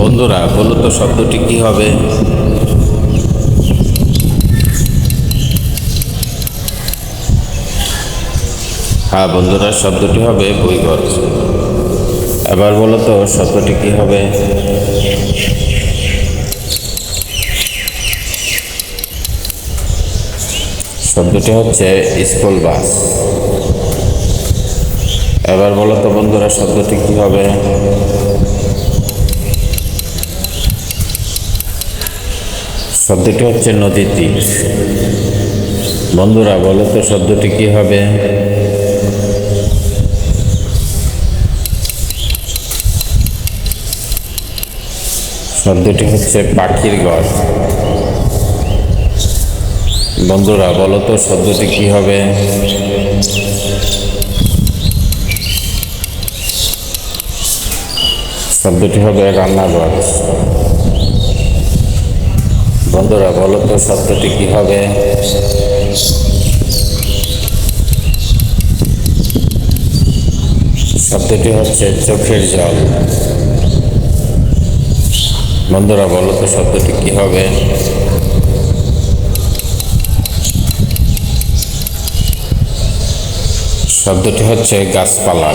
বন্ধুরা, বলো তো শব্দটি কি হবে? হ্যাঁ বন্ধুরা, শব্দটি হবে বইগজ এবার বলো তো শব্দটি কি হবে? শব্দটি হচ্ছে স্কুল বাস এবার বলো তো বন্ধুরা, শব্দটি কি হবে? শব্দটি হচ্ছে নদীর তীর। বন্ধুরা, বলো তো শব্দটি কি হবে? শব্দটি হচ্ছে পাখির ঘর বন্ধুরা, বলো তো শব্দটি কি হবে? শব্দটি হবে রান্নাঘর বন্ধুরা, বলো তো শব্দটি কি হবে? শব্দটি হচ্ছে চোখের জল। বন্ধুরা, বলো তো শব্দটি কি হবে? শব্দটি হচ্ছে গাছপালা।